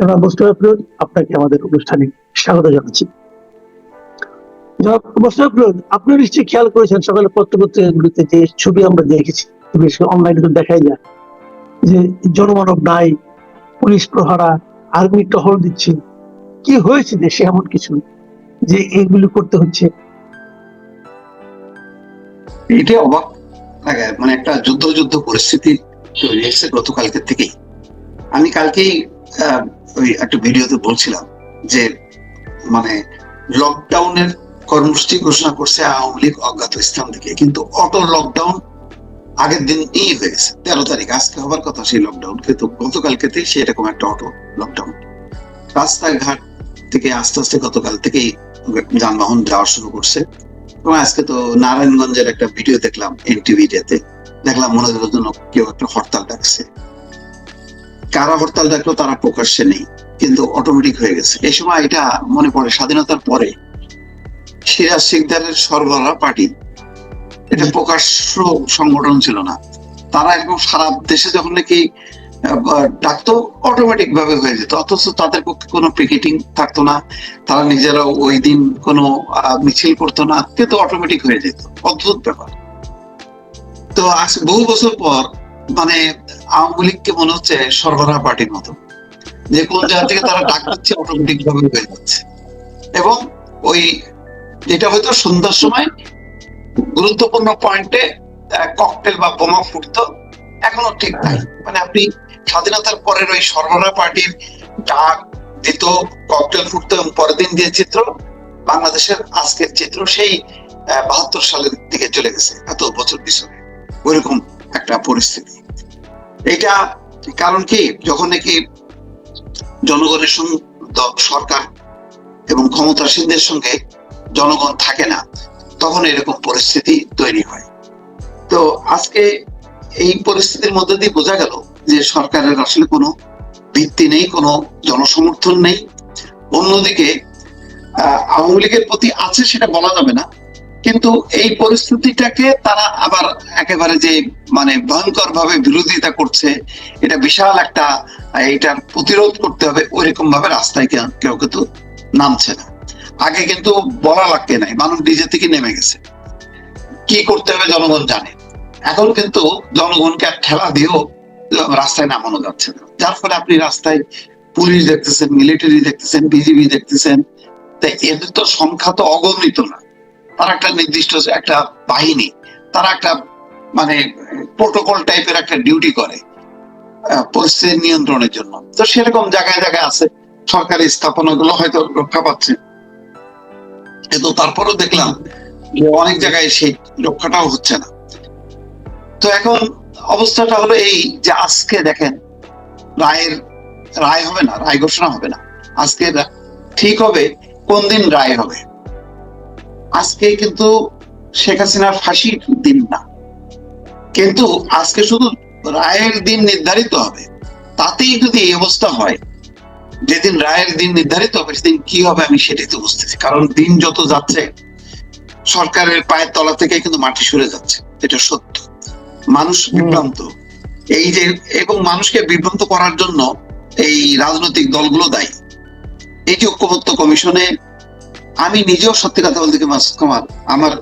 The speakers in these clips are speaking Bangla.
জনাব মোস্তফা ফিরোজ আপনাকে আমাদের অনুষ্ঠানে স্বাগত জানাচ্ছি। জনাব মোস্তফা ফিরোজ আপনি নিশ্চয়ই খেয়াল করেছেন, সকালে পত্রপত্রিকাগুলিতে যে ছবি আমরা দেখেছি অনলাইনে তো দেখাই যায়, যে জনমানব নাই, পুলিশ প্রহারা, আর্মি টহল দিচ্ছে। কি হয়েছে দেশে এমন কিছু যে এইগুলি করতে হচ্ছে? এটা অবাক লাগে মানে একটা যুদ্ধ যুদ্ধ পরিস্থিতি তৈরি হয়েছে গতকালকে থেকেই। আমি কালকেই ওই একটা ভিডিওতে বলছিলাম যে মানে লকডাউনের কর্মসূচি ঘোষণা করছে আওয়ামী লীগ অজ্ঞাত থেকে। কিন্তু অটো লকডাউন আগের দিন এই হয়ে গেছে। তেরো তারিখ, আজকে হবার কথা সেই লকডাউন কিন্তু একটা অটো লকডাউন রাস্তাঘাট থেকে আস্তে আস্তে গতকাল থেকেই যানবাহন যাওয়া শুরু করছে। এবং আজকে তো নারায়ণগঞ্জের একটা ভিডিও দেখলাম এনটিভিতে দেখলাম মনে হলো কেউ একটা হরতাল ডাকছে। কারা হরতাল ডাকলো তারা প্রকাশ্যে নেই কিন্তু অটোমেটিক হয়ে গেছে। এই সময় এটা মনে পড়ে স্বাধীনতার পরে সিরাজ সিকদারের সরবরাহ পার্টি এটা প্রকাশ্য সংগঠন ছিল না। তারা একদম সারা দেশে যখন নাকি ডাকতো অটোমেটিক ভাবে হয়ে যেত। অথচ তাদের পক্ষে কোনো পিকেটিং থাকতো না তারা নিজেরা ওই দিন কোনো মিছিল করতো না কিন্তু অটোমেটিক হয়ে যেত। অদ্ভুত ব্যাপার। তো আজ বহু বছর পর মানে আওয়ামী লীগকে মনে হচ্ছে সরবরাহ পার্টির মতো। যে কোন জায়গা থেকে তারা ডাক দিচ্ছে অটোমেটিক ভাবে হয়ে যাচ্ছে। এবং ওই যেটা হয়তো সন্ধ্যার সময় গুরুত্বপূর্ণ পয়েন্টে ককটেল বা বোমা ফুটতো। এখনও ঠিক তাই মানে আপনি স্বাধীনতার পরের ওই সরবরাহ পার্টির ডাক দিত ককটেল ফুটতো এবং পরের দিন যে চিত্র, বাংলাদেশের আজকের চিত্র, সেই বাহাত্তর সালের দিকে চলে গেছে, এত বছর পিছনে। ওইরকম একটা পরিস্থিতি। এটা কারণ কি? যখন নাকি জনগণের সরকার এবং ক্ষমতাসীনদের সঙ্গে জনগণ থাকে না, তখন এরকম পরিস্থিতি তৈরি হয়। তো আজকে এই পরিস্থিতির মধ্যে দিয়ে বোঝা গেল যে সরকারের আসলে কোনো ভিত্তি নেই, কোনো জনসমর্থন নেই। অন্যদিকে আওয়ামী লীগের প্রতি আছে সেটা বলা যাবে না কিন্তু এই পরিস্থিতিটাকে তারা আবার একেবারে যে মানে ভয়ঙ্কর ভাবে বিরোধিতা করছে, এটা বিশাল একটা এটার প্রতিরোধ করতে হবে ওইরকম ভাবে রাস্তায় কেউ কিন্তু নামছে না। আগে কিন্তু বলা লাগতে নাই মানুষ নিজে থেকে নেমে গেছে। কি করতে হবে জনগণ জানে। এখন কিন্তু জনগণকে আর ঠেলা দিয়েও রাস্তায় নামানো যাচ্ছে না। যার ফলে আপনি রাস্তায় পুলিশ দেখতেছেন, মিলিটারি দেখতেছেন, বিজিবি দেখতেছেন তাই এদের তো সংখ্যা তো অগণিত না। তারা একটা নির্দিষ্ট একটা বাহিনী, তারা একটা মানে প্রোটোকল টাইপের একটা ডিউটি করে পরিস্থিতি নিয়ন্ত্রণের জন্য। তো সেরকম জায়গায় জায়গায় আছে, সরকারি স্থাপনাগুলো হয়তো রক্ষা পাচ্ছে। কিন্তু তারপরেও দেখলাম যে অনেক জায়গায় সেই রক্ষাটাও হচ্ছে না। তো এখন অবস্থাটা হলো এই যে আজকে দেখেন, রায়ের, রায় হবে না, রায় ঘোষণা হবে না। আজকে ঠিক হবে, কোন দিন রায় হবে? আজকে কিন্তু শেখ হাসিনার ফাঁসির দিন না। কিন্তু আজকে শুধু রায়ের দিন নির্ধারিত হবে তাতেই যদি এই অবস্থা হয় যেদিন রায়ের দিন নির্ধারিত হবে সেদিন কি হবে আমি সেটাই তো বুঝতেছি। কারণ দিন যত যাচ্ছে সরকারের পায়ের তলা থেকে কিন্তু মাটি সরে যাচ্ছে এটা সত্য। মানুষ বিভ্রান্ত। এই যে এবং মানুষকে বিভ্রান্ত করার জন্য এই রাজনৈতিক দলগুলো দায়ী। এই যে ঐক্যমত্য কমিশনে আমি নিজেও সত্যি কথা বলতে কুমার, আমার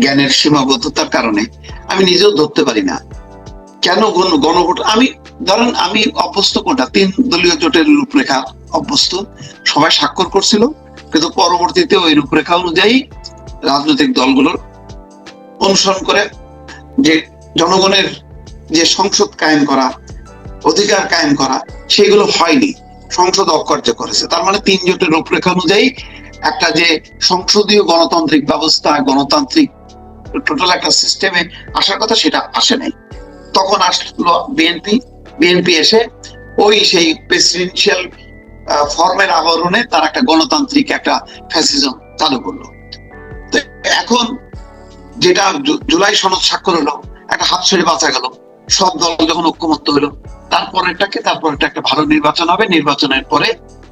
জ্ঞানের সীমাবদ্ধতার কারণে আমি নিজেও ধরতে পারি না। কেন গণভোট? আমি, ধরেন আমি অভ্যস্ত কোনটা? তিন দলীয় জোটের রূপরেখা অভ্যস্ত, সবাই স্বাক্ষর করছিল, কিন্তু পরবর্তীতে ওই রূপরেখা অনুযায়ী রাজনৈতিক দলগুলোর অনুসরণ করে যে জনগণের যে সংসদ কায়েম করা, অধিকার কায়েম করা, সেগুলো হয়নি। সংসদ অকার্য করেছে তার মানে তিন জোটের রূপরেখা অনুযায়ী একটা যে সংসদীয় গণতান্ত্রিক ব্যবস্থা, গণতান্ত্রিক টোটাল একটা সিস্টেমে আসার কথা সেটা আসে নাই। তখন আসলো বিএনপি বিএনপি এসে ওই সেই প্রেসিডেন্সিয়াল ফর্মের আবরণে তার একটা গণতান্ত্রিক একটা ফ্যাসিজম চালু করল। এখন যেটা জুলাই সনদ স্বাক্ষর হলো, একটা হাত ছেড়ে বাঁচা গেল, সব দল যখন ঐক্যমত্য হলো, তারপরেরটাকে, তারপরেরটা একটা ভালো নির্বাচন হবে, নির্বাচনের পরে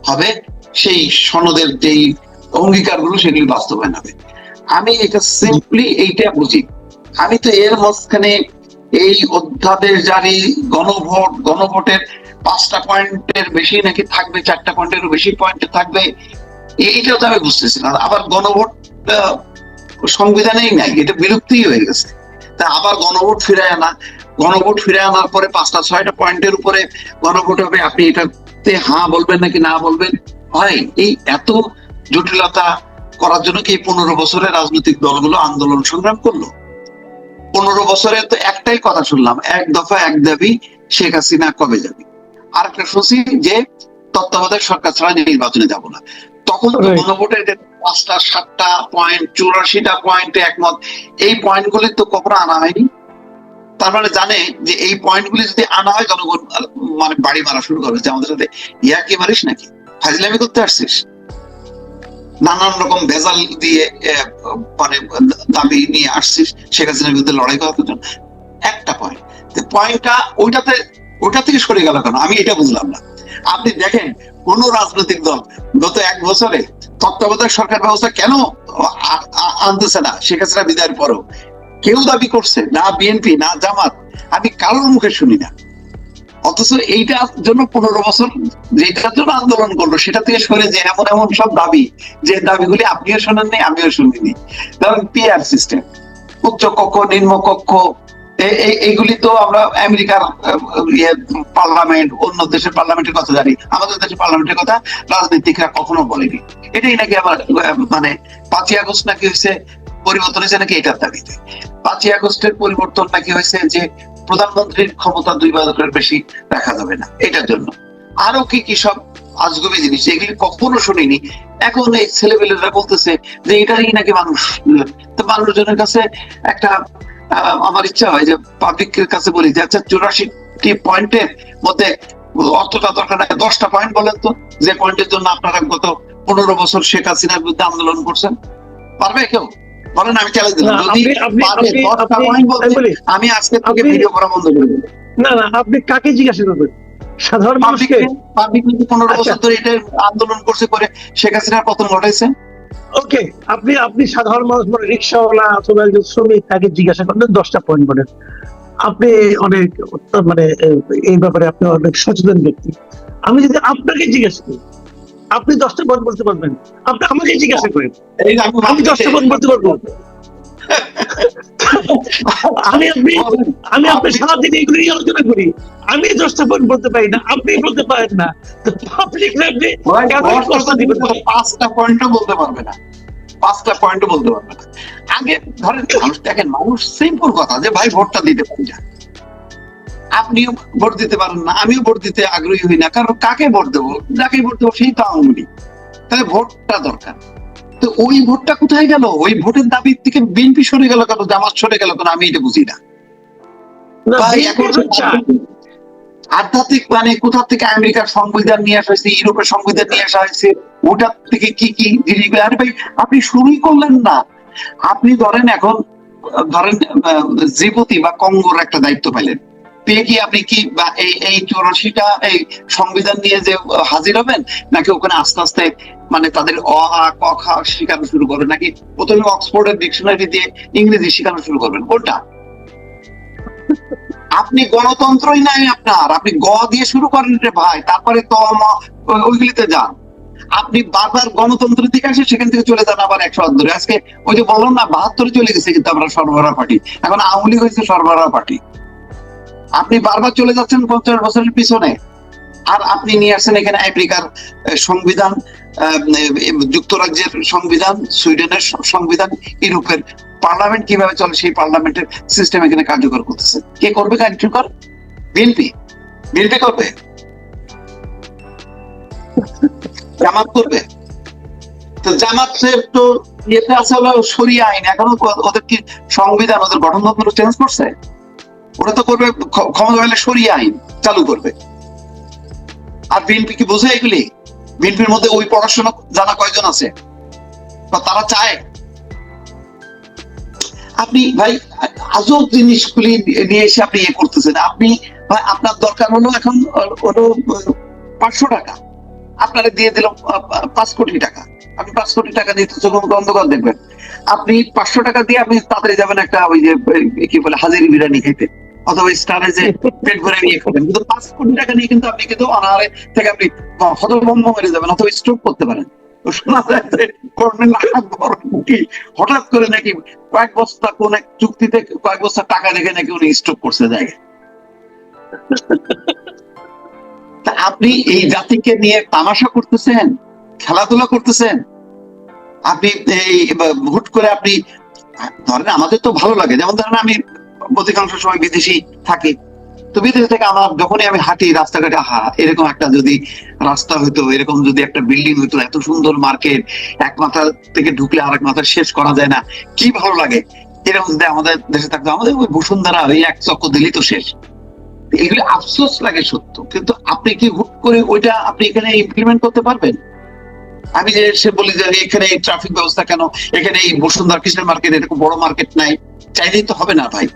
হবে সেই সনদের যেই অঙ্গীকারগুলো সেগুলি বাস্তবায়ন হবে। আমি এটা সিম্পলি এইটা বুঝি। আমি তো এর মাঝখানে এই অধ্যাদেশ জারি, গণভোট, গণভোটের পাঁচটা পয়েন্টের বেশি নাকি থাকবে, চারটা পয়েন্টের বেশি পয়েন্টে থাকবে এ- এটাও তো আমি বুঝতেছি না আবার গণভোট সংবিধানেই নাই, এটা বিলুপ্তি হয়ে গেছে। তা আবার গণভোট ফিরে আনা, গণভোট ফিরে আনার পরে পাঁচটা, ছয়টা পয়েন্টের উপরে গণভোট হবে, আপনি এটাতে হ্যাঁ বলবেন নাকি না বলবেন? হয়, এই এত জটিলতা করার জন্য কি পনেরো বছরে রাজনৈতিক দলগুলো আন্দোলন সংগ্রাম করল? পনেরো বছরে তো একটাই কথা শুনলাম এক দফা এক দাবি শেখ হাসিনা কবে যাবে? আর একটা শুনছি যে তত্ত্বাবধায়ক সরকার ছাড়া নির্বাচনে যাব না। তখন তো যে পাঁচটা সাতটা পয়েন্ট চুরাশিটা পয়েন্টে একমত। এই পয়েন্টগুলি তো কখনো আনা হয়নি। তার মানে জানে যে এই পয়েন্টগুলি যদি আনা হয় জনগণ মানে বাড়ি মারা শুরু করবে। যে আমাদের সাথে ইয়া কি মারিস নাকি? ফাজলামি করতে আসছিস? নানান রকম ভেজাল দিয়ে মানে দাবি নিয়ে আসছিস, শেখ হাসিনার বিরুদ্ধে লড়াই জন্য। একটা পয়েন্ট পয়েন্টটা ওইটাতে, ওইটা থেকে সরে গেল কেন? আমি এটা বুঝলাম না। আপনি দেখেন, কোন রাজনৈতিক দল গত এক বছরে তত্ত্বাবধায়ক সরকার ব্যবস্থা কেন আনতেছে না? শেখ হাসিনা বিদায়ের পরও। কেউ দাবি করছে, না বিএনপি, না জামাত। আমি কারোর মুখে শুনি না। অথচ এইটার জন্য পনেরো বছর যেটার জন্য আন্দোলন করল, সেটা থেকে সরে যে এমন এমন সব দাবি, যে দাবিগুলি আপনিও শোনেননি, আমিও শুনিনি। ধরুন পিআর সিস্টেম উচ্চ কক্ষ, নিম্ন কক্ষ এইগুলি তো আমরা আমেরিকার ইয়ে পার্লামেন্ট, অন্য দেশের পার্লামেন্টের কথা জানি, আমাদের দেশের পার্লামেন্টের কথা রাজনীতিকরা কখনো বলেনি। এটাই নাকি আমার মানে পাঁচই আগস্ট নাকি হয়েছে, পরিবর্তন হয়েছে নাকি এটার দাবিতে? পাঁচই আগস্টের পরিবর্তন নাকি হয়েছে যে প্রধানমন্ত্রীর ক্ষমতা দুই বছরের বেশি রাখা যাবে না, এটার জন্য। আরও কি কি সব আজগবি জিনিস, এগুলি কখনো শুনিনি। এখন এই ছেলেপেলেরা বলতেছে যে এটারই নাকি মানুষ, তো মানুষজনের কাছে একটা আমার ইচ্ছা হয় যে পাবলিকের কাছে বলি যে আচ্ছা চুরাশিটি পয়েন্টের মধ্যে অতটা দরকার নাই। দশটা পয়েন্ট বলেন তো, যে পয়েন্টের জন্য আপনারা গত পনেরো বছর শেখ হাসিনার বিরুদ্ধে আন্দোলন করছেন। পারবে কেউ? বলেন আমি চ্যালেঞ্জ দিলাম। যদি আমি আজকে থেকে ভিডিও করা বন্ধ করে দেবো না না আপনি কাকে জিজ্ঞাসা করবেন? সাধারণ মানুষকে? পাবলিক কিন্তু পনেরো আচ্ছা। বছর ধরে এটা আন্দোলন করছে করে শেখ হাসিনার পতন ঘটাইছে। ওকে আপনি আপনি সাধারণ মানুষ মানে রিক্সাওয়ালা অথবা একজন শ্রমিক তাকে জিজ্ঞাসা করলেন দশটা পয়েন্ট বলেন। আপনি অনেক মানে এই ব্যাপারে আপনি অনেক সচেতন ব্যক্তি। আমি যদি আপনাকে জিজ্ঞাসা করি আপনি দশটা পয়েন্ট বলতে পারবেন। আপনি আমাকে জিজ্ঞাসা করেন। এই আমি দশটা পয়েন্ট বলতে পারব। আমি আপনি আমি আপনার সারাদিন এগুলো নিয়ে আলোচনা করি। আমি দশটা পয়েন্ট বলতে পারি না আপনি বলতে পারেন না। পাবলিক আপনি পাঁচটা পয়েন্টও বলতে পারবে না। পাঁচটা পয়েন্টও বলতে পারবে না। আগে ধরেন মানুষ দেখেন মানুষ সিম্পল কথা যে ভাই ভোটটা দিতে পারি না। আপনিও ভোট দিতে পারেন না আমিও ভোট দিতে আগ্রহী হই না। কারণ কাকে ভোট দেবো? যাকে ভোট দেবো সেই তো আওয়ামী লীগ। তাহলে ভোটটা দরকার। তো ওই ভোটটা কোথায় গেল? ওই ভোটের দাবির থেকে বিএনপি সরে গেল কেন? জামাত সরে গেল কেন? আমি এটা বুঝি না। আধ্যাত্মিক মানে কোথা থেকে আমেরিকার সংবিধান নিয়ে আসা হয়েছে ইউরোপের সংবিধান নিয়ে আসা হয়েছে ওটার থেকে কি কি জিনিসগুলো আরে ভাই আপনি শুরুই করলেন না। আপনি ধরেন এখন ধরেন জিবুতি বা কঙ্গোর একটা দায়িত্ব পাইলেন। পেয়ে আপনি কি বা এই এই চৌরাশিটা, এই সংবিধান নিয়ে যে হাজির হবেন? নাকি ওখানে আস্তে আস্তে মানে তাদের অ, আ, ক শেখানো শুরু করবেন? নাকি প্রথমে অক্সফোর্ডের ডিকশনারি দিয়ে ইংরেজি শেখানো শুরু করবেন? কোনটা আপনি গণতন্ত্রই নাই আপনার। আপনি গ দিয়ে শুরু করেন রে ভাই, তারপরে ত ওইগুলিতে যান। আপনি বারবার গণতন্ত্রের দিকে আসে, সেখান থেকে চলে যান আবার একশো ধরে। আজকে ওই যে বললাম না, বাহাত্তরে চলে গেছে কিন্তু আমরা সরবরাহ পার্টি। এখন আওয়ামী লীগ হয়েছে সরবরাহ পার্টি। আপনি বারবার চলে যাচ্ছেন পঞ্চাশ বছরের পিছনে। আর আপনি নিয়ে আসছেন এখানে আমেরিকার আহ, সংবিধান যুক্তরাজ্যের সংবিধান সুইডেনের সংবিধান ইউরোপের পার্লামেন্ট কীভাবে চলে সেই পার্লামেন্টের সিস্টেম এখানে কার্যকর করতেছে। কে করবে কার্যকর বিএনপি। বিএনপি করবে। জামাত করবে। তো জামাতের তো ইয়েতে আছে হলো সরিয়ে আইন। এখনও ওদের কি সংবিধান ওদের গঠনতন্ত্র চেঞ্জ করছে। ওরা তো করবে ক্ষমতা হলে সরিয়ে আইন, চালু করবে। আর বিএনপি কি বোঝে এগুলি? বিএনপির মধ্যে ওই পড়াশোনা জানা কয়জন আছে? বা তারা চায়? আপনি ভাই আজব জিনিসগুলি নিয়ে এসে আপনি ইয়ে করতেছেন। আপনি, ভাই, আপনার দরকার হলো এখন, হলো, পাঁচশো টাকা। আপনারা দিয়ে দিলাম পাঁচ কোটি টাকা। আপনি পাঁচ কোটি টাকা দিয়ে চোখ মুখ অন্ধকার দেখবেন। আপনি পাঁচশো টাকা দিয়ে আপনি তাড়াতাড়ি যাবেন একটা ওই যে কি বলে, হাজির বিরিয়ানি খেতে। অথবা স্টারে যে পেট ভরে নিয়ে খাবেন। কিন্তু পাঁচ কোটি টাকা নিয়ে কিন্তু আপনি কিন্তু অনাহারে থেকে আপনি হতভম্ব মেরে যাবেন অথবা স্ট্রোক করতে পারেন। হঠাৎ করে নাকি কয়েক বস্তা কোন এক চুক্তিতে কয়েক বস্তা টাকা নাকি উনি করছে জায়গায় আপনি এই জাতিকে নিয়ে তামাশা করতেছেন? খেলাধুলা করতেছেন? আপনি এই হুট করে আপনি ধরেন আমাদের তো ভালো লাগে। যেমন ধরেন আমি অধিকাংশ সময় বিদেশি থাকি। তো বিদেশ থেকে আমার যখনই আমি হাঁটি রাস্তাঘাটে, আহা, এরকম একটা যদি রাস্তা হইতো, এরকম যদি একটা বিল্ডিং হইতো, এত সুন্দর মার্কেট, এক মাথা থেকে ঢুকলে আরেক মাথা শেষ করা যায় না, কি ভালো লাগে? এরকম যদি আমাদের দেশে থাকতো, আমাদের ওই বসুন্ধরা, ওই এক চক্র দিলেই তো শেষ। এগুলি আফসোস লাগে সত্য, কিন্তু আপনি কি হুট করে ওইটা আপনি এখানে ইমপ্লিমেন্ট করতে পারবেন? আমি যে সে বলি যে এখানে ট্রাফিক ব্যবস্থা কেন? এখানে এই বসুন্ধরা কৃষ্ণ মার্কেট এরকম বড় মার্কেট নাই। চাইলেই তো হবে না ভাই।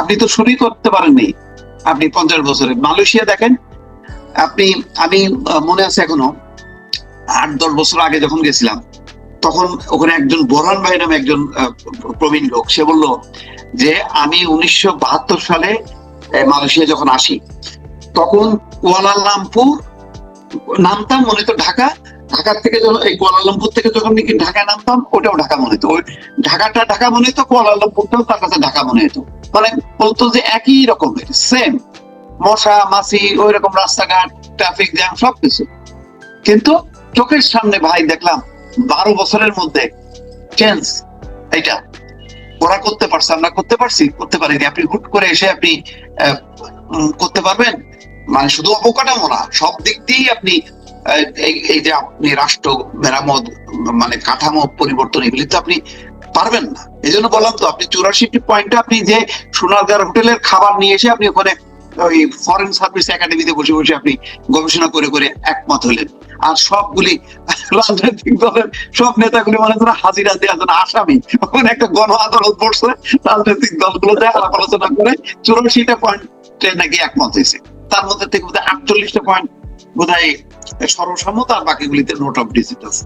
আপনি তো শুরুই করতে পারেননি। আপনি পঞ্চাশ বছরে মালয়েশিয়া দেখেন, আপনি, আমি মনে আছে এখনও, আট, দশ বছর আগে যখন গেছিলাম, তখন ওখানে একজন বোরহান ভাই নামে একজন প্রবীণ লোক, সে বলল যে, আমি উনিশশো বাহাত্তর সালে মালয়েশিয়া যখন আসি, তখন কুয়ালালামপুর নামতাম মনে তো ঢাকা ঢাকা থেকে যখন, এই কুয়ালালামপুর থেকে যখন নাকি ঢাকায় নামতাম ওটাও ঢাকা মনে হতো ওই ঢাকাটা ঢাকা মনে হতো কুয়ালালামপুরটাও তার কাছে ঢাকা মনে হতো মানে বলতো যে একই রকমের সেম মশা, মাছি ওই রকম রাস্তাঘাট ট্রাফিক জ্যাম সবকিছু। কিন্তু চোখের সামনে ভাই দেখলাম, বারো বছরের মধ্যে চেঞ্জ এটা ওরা করতে পারছে, আমরা করতে পারছি, করতে পারিনি আপনি হুট করে এসে আপনি করতে পারবেন? মানে শুধু অবকাঠামো না, সব দিক দিয়েই আপনি এই যে আপনি রাষ্ট্র মেরামত মানে কাঠামো পরিবর্তন, এগুলি তো আপনি পারবেন না। এই জন্য বললাম তো, আপনি চুরাশিটি পয়েন্টে আপনি যে সোনারগাঁর হোটেলের খাবার নিয়ে এসে আপনি ওখানে ওই ফরেন সার্ভিস একাডেমিতে বসে বসে আপনি গবেষণা করে করে একমত হলেন। আর সবগুলি রাজনৈতিক দলের সব নেতাগুলি মনে করেন হাজিরা দেওয়ার জন্য আসামি। ওখানে একটা গণ আদালত বসছে, রাজনৈতিক দলগুলোতে আলাপ আলোচনা করে চুরাশিটা পয়েন্টে নাকি একমত হয়েছে। তার মধ্যে থেকে আটচল্লিশটা পয়েন্ট বোধহয় সর্বসম্মত আর বাকিগুলিতে নোট অফ ডিজিট আছে।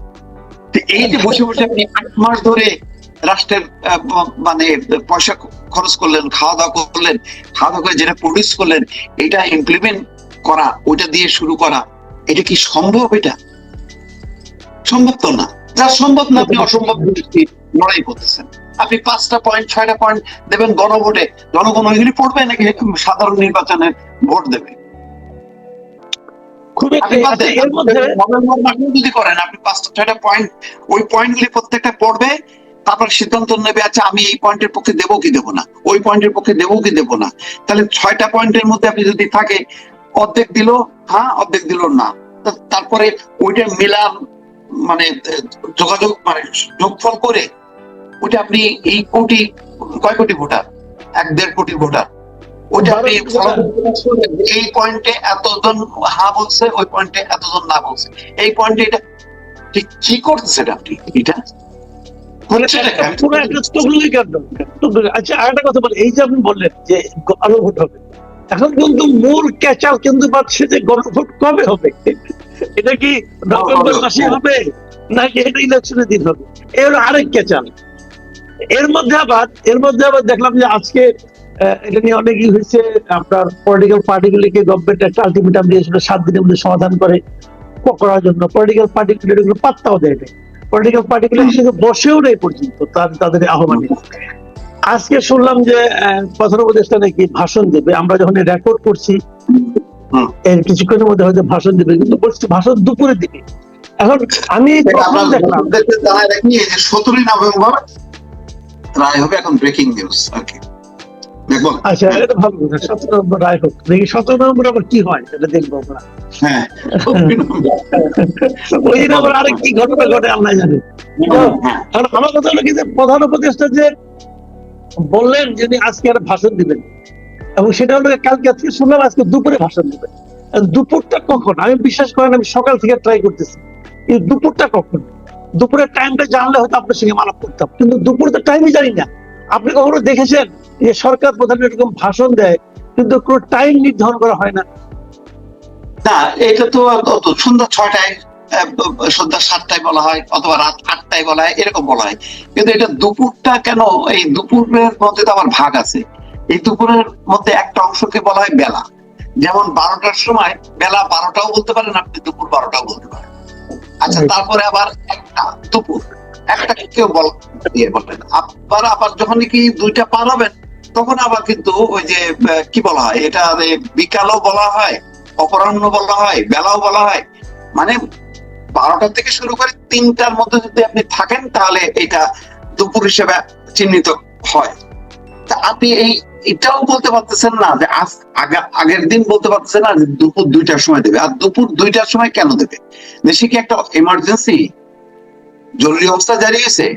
এই যে বসে বসে আপনি আট মাস ধরে রাষ্ট্রের মানে পয়সা খরচ করলেন খাওয়া দাওয়া করলেন খাওয়া দাওয়া করে যেটা প্রডিউস করলেন, এটা ইমপ্লিমেন্ট করা, ওইটা দিয়ে শুরু করা, এটা কি সম্ভব এটা? সম্ভব তো না। যা সম্ভব না, আপনি অসম্ভব লড়াই করতেছেন। আপনি পাঁচটা পয়েন্ট ছয়টা পয়েন্ট দেবেন গণভোটে। জনগণ ওইগুলি পড়বে নাকি সাধারণ নির্বাচনে ভোট দেবে? খুব আপনি একটা বাদ আচ্ছা, দেন, এর মধ্যে যদি করেন আপনি পাঁচটা ছয়টা পয়েন্ট ওই পয়েন্ট প্রত্যেকটা পড়বে তারপর সিদ্ধান্ত নেবে আচ্ছা আমি এই পয়েন্টের পক্ষে দেবো কি দেবো না? ওই পয়েন্টের পক্ষে দেবো কি দেবো না? তাহলে ছয়টা পয়েন্টের মধ্যে আপনি যদি থাকে অর্ধেক দিল হ্যাঁ অর্ধেক দিল না। তা- তারপরে ওইটা মিলান মানে যোগাযোগ মানে যোগফল করে ওইটা আপনি এই কোটি কয় কোটি ভোটার? এক দেড় কোটি ভোটার। আপনি করবেন। এই পয়েন্টে এতজন হ্যাঁ বলছে ওই পয়েন্টে এতজন না বলছে। এই পয়েন্টে এটা ঠিক কি আপনি? এটা। আচ্ছা আরেকটা কথা বলি। এই যে আপনি বললেন যে গণভোট হবে এখন কিন্তু মূল ক্যাচাল কিন্তু পাচ্ছে যে গণভোট কবে হবে? এটা কি নভেম্বর মাসে হবে নাকি এটা ইলেকশনের দিন হবে? এর আরেক ক্যাচাল এর মধ্যে আবার এর মধ্যে আবার দেখলাম যে আজকে এটা নিয়ে অনেক ই হয়েছে। আপনার পলিটিক্যাল পার্টিগুলিকে গভর্নমেন্ট একটা আলটিমেটাম দিয়েছিল সাত দিনের মধ্যে সমাধান করে করার জন্য। পলিটিক্যাল পার্টিগুলো এগুলো পাত্তাও দেয় না পলিটিক্যাল পার্টিগুলো একসাথে বসেও নেই পর্যন্ত তার তাদের আহ্বানে আজকে শুনলাম যে প্রধান উপদেষ্টা নাকি ভাষণ দেবে। আমরা যখন রেকর্ড করছি এর কিছুক্ষণের মধ্যে হয়তো ভাষণ দেবে কিন্তু বলছি ভাষণ দুপুরে দিবে এখন আমি দেখলাম। সতেরোই নভেম্বর রায় হবে এখন ব্রেকিং নিউজ আর কি আচ্ছা এটা ভালো কথা সতেরো নম্বর রায় হোক। দেখি সতেরো নম্বর আবার কি হয় সেটা দেখব আমরা। হ্যাঁ। ওই দিন আবার আরেক কি ঘটনা ঘটে আল্লাহ জানে। হ্যাঁ। কারণ আমার কথা হলো কি যে প্রধান উপদেষ্টা যে বললেন যে উনি আজকে একটা ভাষণ দিবেন এবং সেটা হলো কালকে আজকে শুনলাম আজকে দুপুরে ভাষণ দিবেন। দুপুরটা কখন? আমি বিশ্বাস করেন আমি সকাল থেকে ট্রাই করতেছি। কিন্তু দুপুরটা কখন? দুপুরের টাইমটা জানলে হয়তো আপনার সঙ্গে মানব করতাম। কিন্তু দুপুরে তো টাইমই জানি না। আপনি কখনো দেখেছেন? যে সরকার প্রধান এরকম ভাষণ দেয় কিন্তু কোনো টাইম নির্ধারণ করা হয় না। না এটা তো সন্ধ্যা ছয়টায় সন্ধ্যা সাতটায় বলা হয় অথবা রাত আটটায় বলা হয় এরকম বলা হয়। কিন্তু এটা দুপুরটা কেন এই দুপুরের মধ্যে তো আবার ভাগ আছে। এই দুপুরের মধ্যে একটা অংশকে বলা হয় বেলা। যেমন বারোটার সময় বেলা বারোটাও বলতে পারেন আপনি দুপুর বারোটাও বলতে পারেন। আচ্ছা তারপরে আবার একটা দুপুর একটা কেউ বল দিয়ে বলবেন আবার আবার যখন কি দুইটা পার হবেন তখন আবার কিন্তু ওই যে কি বলা হয়? এটা বিকালও বলা হয় অপরাহ্ন বলা হয়, বেলাও বলা হয়। মানে বারোটা থেকে শুরু করে তিনটার মধ্যে যদি আপনি থাকেন, তাহলে এটা দুপুর হিসেবে চিহ্নিত হয়। তা আপনি এই, এটাও বলতে পারতেছেন না যে আগের দিন বলতে পারতেছেন না যে দুপুর দুইটার সময় দেবে। আর দুপুর দুইটার সময় কেন দেবে? দেশে কি একটা এমার্জেন্সি জরুরি অবস্থা জারি হয়েছে?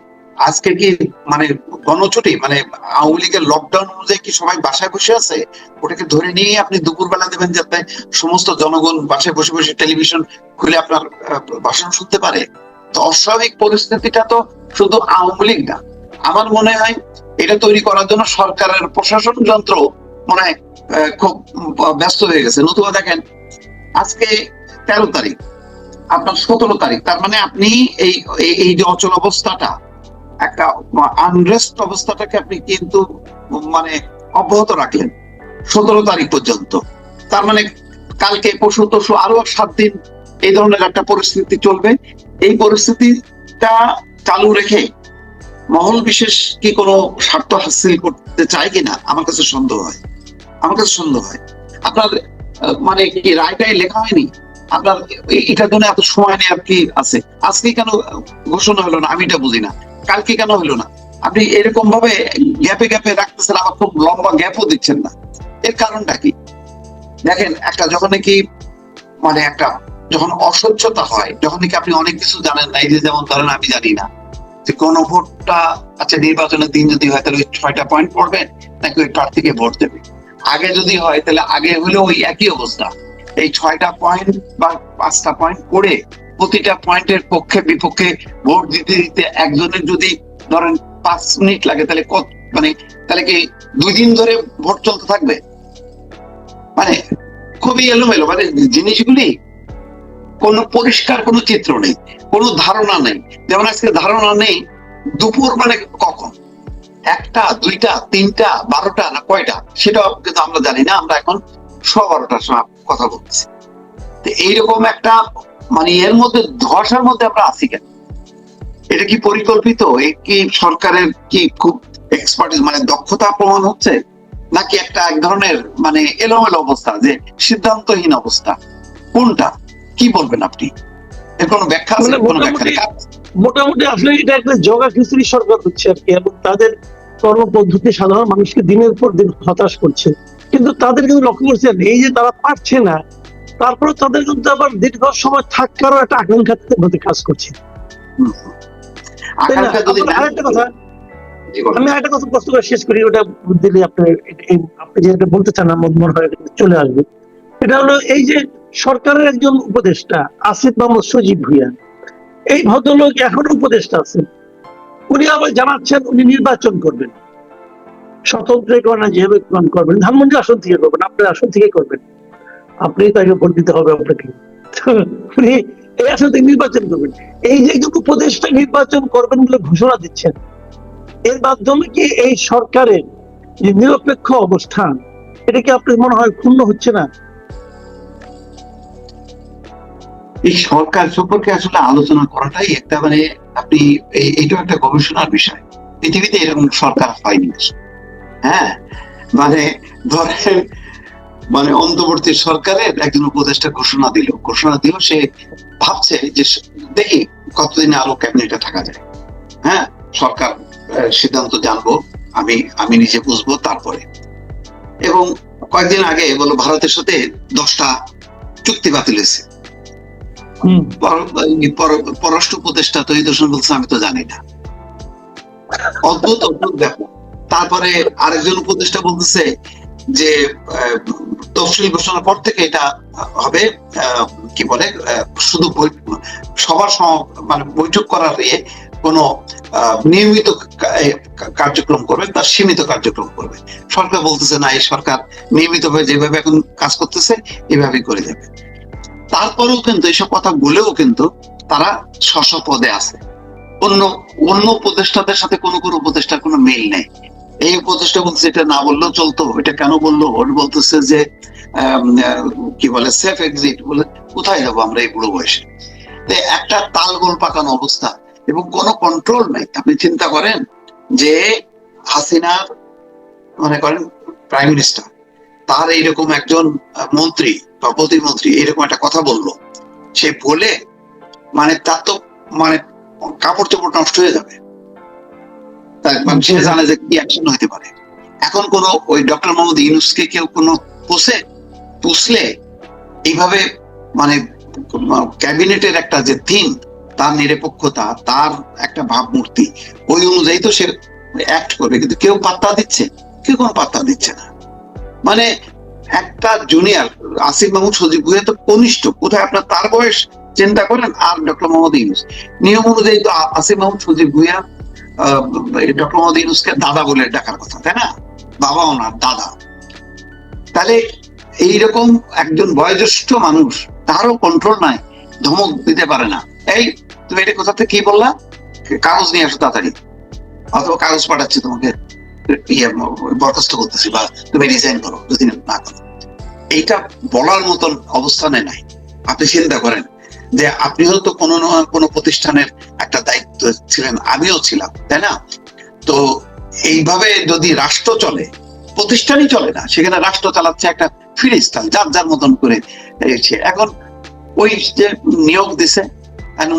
আজকে কি মানে গণছুটি? মানে আওয়ামী লীগের লকডাউন অনুযায়ী কি সবাই বাসায় বসে আছে? ওটাকে ধরে নিয়ে আপনি দুপুর বেলা দেবেন যাতে সমস্ত জনগণ বাসায় বসে বসে টেলিভিশন খুলে আপনার ভাষণ শুনতে পারে। তো অস্বাভাবিক পরিস্থিতিটা তো শুধু আওয়ামী লীগ না। আমার মনে হয় এটা তৈরি করার জন্য সরকারের প্রশাসন যন্ত্র মনে হয় খুব ব্যস্ত হয়ে গেছে। নতুবা দেখেন, আজকে তেরো তারিখ, আপনার সতেরো তারিখ, তার মানে আপনি এই- এই যে অচল অবস্থাটা একটা আনরেস্ট অবস্থাটাকে আপনি কিন্তু মানে অব্যাহত রাখলেন সতেরো তারিখ পর্যন্ত। তার মানে কালকে, পরশু, তরশু আরও সাত দিন এই ধরনের একটা পরিস্থিতি চলবে। এই পরিস্থিতিটা চালু রেখে মহল বিশেষ কি কোনো স্বার্থ হাসিল করতে চায় কিনা আমার কাছে সন্দেহ হয়। আমার কাছে সন্দেহ হয়। আপনার মানে কি রায়টাই লেখা হয়নি? আপনার এটার জন্য এত সময় নেই আর কি আছে? আজকে কেন ঘোষণা হলো না? আমি এটা বুঝি না। কালকে কেন হলো না? আপনি এরকম ভাবে গ্যাপে গ্যাপে রাখতেছেন, আবার খুব লম্বা গ্যাপও দিচ্ছেন না। এর কারণটা কি? দেখেন, একটা যখন নাকি মানে একটা যখন অস্বচ্ছতা হয়, যখন নাকি আপনি অনেক কিছু জানেন না, এই যে যেমন ধরেন আমি জানি না যে কোন ভোটটা আচ্ছা নির্বাচনের দিন যদি হয়, তাহলে ওই ছয়টা পয়েন্ট পড়বে নাকি ওই প্রার্থীকে ভোট দেবে? আগে যদি হয়, তাহলে আগে হলে ওই একই অবস্থা। এই ছয়টা পয়েন্ট বা পাঁচটা পয়েন্ট করে প্রতিটা পয়েন্টের পক্ষে, বিপক্ষে ভোট দিতে দিতে একজনের যদি ধরেন পাঁচ মিনিট লাগে, তাহলে কত মানে তাহলে কি দুই দিন ধরে ভোট চলতে থাকবে? মানে খুবই এলোমেলো মানে জিনিসগুলি কোনো পরিষ্কার কোনো চিত্র নেই, কোনো ধারণা নেই। যেমন আজকে ধারণা নেই দুপুর মানে কখন? একটা, দুইটা, তিনটা, বারোটা না কয়টা? সেটাও কিন্তু আমরা জানি না, আমরা এখন ছ বারোটার সময় কথা বলছি এইরকম একটা মানে এর মধ্যে ধসার মধ্যে আমরা আছি কেন? এটা কি পরিকল্পিত? কি সরকারের কি খুব এক্সপার্ট মানে দক্ষতা প্রমাণ হচ্ছে? নাকি একটা এক ধরনের মানে এলোমেলো অবস্থা যে সিদ্ধান্তহীন অবস্থা? কোনটা? কি বলবেন আপনি? এর কোনো ব্যাখ্যা আছে? মানে কোনো ব্যাখ্যা মোটামুটি আসলে এটা একটা জগা খিচুড়ি সরকার হচ্ছে আর কি এবং তাদের কর্মপদ্ধতি সাধারণ মানুষকে দিনের পর দিন হতাশ করছে। কিন্তু তাদের কিন্তু লক্ষ্য করছেন এই যে তারা পারছে না তারপরে তাদের কিন্তু আবার দীর্ঘ সময় থাকারও একটা আকাঙ্ক্ষার মধ্যে কাজ করছে? আকাঙ্ক্ষা আরেকটা কথা আমি একটা কথা করে শেষ করি ওটা দিলে আপনি আপনি যেটা বলতে চান আমার মনে হয় চলে আসবে। এটা হলো এই যে সরকারের একজন উপদেষ্টা আসিফ মোহাম্মদ সজীব ভুইয়া এই ভদ্রলোক এখনও উপদেষ্টা আছেন। উনি আবার জানাচ্ছেন উনি নির্বাচন করবেন। স্বতন্ত্র করেন যেভাবে করবেন ধানমন্ডি আসন থেকে করবেন আপনার আসন থেকে করবেন। আপনি তাকে ভোট দিতে হবে আপনাকে। এই আসন নির্বাচন করবেন। এই যে উপদেষ্টা নির্বাচন করবেন বলে ঘোষণা দিচ্ছেন, এর মাধ্যমে কি এই সরকারের যে নিরপেক্ষ অবস্থান, এটা কি আপনার মনে হয় ক্ষুণ্ণ হচ্ছে না? এই সরকার সম্পর্কে আসলে আলোচনা করাটাই একটা মানে আপনি এই- এইটাও একটা গবেষণার বিষয়। পৃথিবীতে এরকম সরকার হয়নি। হ্যাঁ? মানে ধরেন মানে অন্তর্বর্তী সরকারের একজন উপদেষ্টা ঘোষণা দিল। ঘোষণা দিল সে ভাবছে যে দেখি কতদিন আরও ক্যাবিনেটে থাকা যায়। হ্যাঁ সরকার সিদ্ধান্ত জানব আমি আমি নিজে বুঝব তারপরে। এবং কয়েকদিন আগে বলো ভারতের সাথে দশটা চুক্তি বাতিল হয়েছে। হুম। পর- এই পররাষ্ট্র উপদেষ্টা তো এই দর্শন বলছে আমি তো জানি না। অদ্ভুত অদ্ভুত ব্যাপার। তারপরে আরেকজন উপদেষ্টা বলতেছে যে তফসিল ঘোষণার পর থেকে এটা হবে কি বলে শুধু সবার মানে বৈঠক করার ইয়ে কোনো নিয়মিত কার্যক্রম করবে তার সীমিত কার্যক্রম করবে। সরকার বলতেছে, না, এই সরকার নিয়মিতভাবে যেভাবে এখন কাজ করতেছে, এভাবেই করে যাবে তারপরেও কিন্তু এইসব কথা বলেও কিন্তু তারা স্ব পদে আছে। অন্য অন্য উপদেষ্টাদের সাথে কোনো কোনো উপদেষ্টার কোনো মিল নেই। এই উপদেশটা বলছে এটা না বললেও চলতো। এটা কেন বলল? ওর বলতেছে যে কি বলে সেফ এক্সিট বলে, কোথায় যাব আমরা এই বুড়ো বয়সে? একটা তালগোল পাকানো অবস্থা এবং কোনো কন্ট্রোল নাই। আপনি চিন্তা করেন যে, হাসিনার, মনে করেন প্রাইম মিনিস্টার তার এইরকম একজন মন্ত্রী বা প্রতিমন্ত্রী এরকম একটা কথা বলল। সে বলে মানে তার তো মানে কাপড় চোপড় নষ্ট হয়ে যাবে। জানে যে কি অ্যাকশন পারে। এখন কোন ওই ডক্টর মোহাম্মদ ইউনুসকে কেউ কোনো পোষে? পুষলে এইভাবে মানে ক্যাবিনেটের একটা যে থিম তার নিরপেক্ষতা, তার একটা ভাবমূর্তি, ওই অনুযায়ী তো সে অ্যাক্ট করবে, কিন্তু কেউ পাত্তা দিচ্ছে? কেউ কোনো পাত্তা দিচ্ছে না। মানে একটা জুনিয়র আসিফ মাহমুদ সজীব ভুইয়া তো কনিষ্ঠ, কোথায় আপনার তার বয়স? চিন্তা করেন আর ডক্টর মোহাম্মদ ইউনুস। নিয়ম অনুযায়ী তো আসিফ মাহমুদ সজীব ভুইয়া ডক্টর মোহাম্মদ ইউনুসকে দাদা বলে ডাকার কথা, তাই না? বাবা ওনার দাদা। তাহলে এইরকম একজন বয়োজ্যেষ্ঠ মানুষ, তারও কন্ট্রোল নাই, ধমক দিতে পারে না। এই, তুমি এটা কোথা থেকে কি বললা? কাগজ নিয়ে আসো তাড়াতাড়ি। অথবা কাগজ পাঠাচ্ছি তোমাকে। ইয়ে বরখাস্ত করতেছি বা তুমি রিজাইন করো, যদি না করো। এইটা বলার মতন অবস্থানে নাই। আপনি চিন্তা করেন যে আপনি হয়তো কোনো না কোনো প্রতিষ্ঠানের একটা দায়িত্ব ছিলেন, আমিও ছিলাম, তাই না? তো এইভাবে যদি রাষ্ট্র চলে, প্রতিষ্ঠানই চলে না, সেখানে রাষ্ট্র চালাচ্ছে একটা ফিরিস্তান যার যার মতন করে এখন ওই যে নিয়োগ দিছে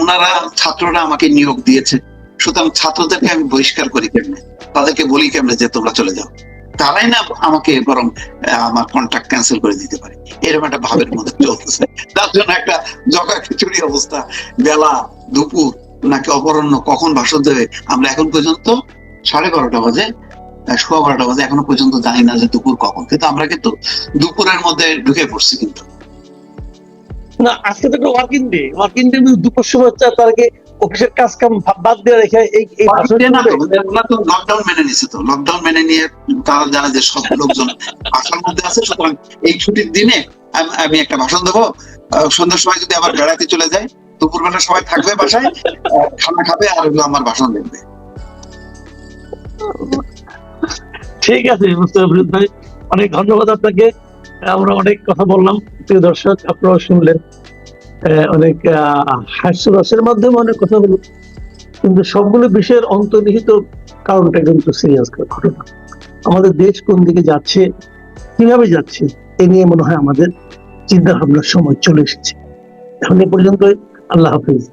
ওনারা ছাত্ররা আমাকে নিয়োগ দিয়েছে, সুতরাং ছাত্রদেরকে আমি বহিষ্কার করি কেমনে? তাদেরকে বলি কেমনে যে তোমরা চলে যাও? তারাই না আমাকে বরং আমার কন্ট্রাক্ট ক্যান্সেল করে দিতে পারে। এরকম একটা ভাবের মধ্যে চলতেছে। তার জন্য একটা জগা খিচুড়ি অবস্থা। বেলা, দুপুর, নাকি অপরাহ্ন কখন ভাষণ দেবে আমরা এখন পর্যন্ত সাড়ে বারোটা বাজে সোয়া বারোটা বাজে, এখনও পর্যন্ত জানি না যে দুপুর কখন। কিন্তু আমরা কিন্তু দুপুরের মধ্যে ঢুকে পড়ছি কিন্তু। না, আজকে তো একটা ওয়ার্কিং ডে ওয়ার্কিং ডে দুপুর সময় হচ্ছে তার আগে অফিসের কাজ কাম বাদ দিয়ে রেখে এই এই ভাষণ না তো, ওরা তো লকডাউন মেনে নিছে তো। লকডাউন মেনে নিয়ে তারা জানে যে সব লোকজন আসার মধ্যে আছে সুতরাং এই ছুটির দিনে আমি- একটা ভাষণ দেবো। সন্ধ্যার সময় যদি আবার বেড়াতে চলে যায় দুপুরবেলা সবাই থাকবে বাসায় খানা খাবে আর হলো আমার ভাষণ দেখবে ঠিক আছে মুস্তাফিজ ভাই। অনেক ধন্যবাদ আপনাকে। আমরা অনেক কথা বললাম। প্রিয় দর্শক আপনারাও শুনলেন। অনেক হাস্যরসের মাধ্যমে অনেক কথা বলি। কিন্তু সবগুলো বিষয়ের অন্তর্নিহিত কারণটা কিন্তু সিরিয়াস ঘটনা আমাদের দেশ কোন দিকে যাচ্ছে, কীভাবে যাচ্ছে, এ নিয়ে মনে হয় আমাদের চিন্তা ভাবনার সময় চলে এসেছে। এখন এ পর্যন্ত আল্লাহ হাফিজ।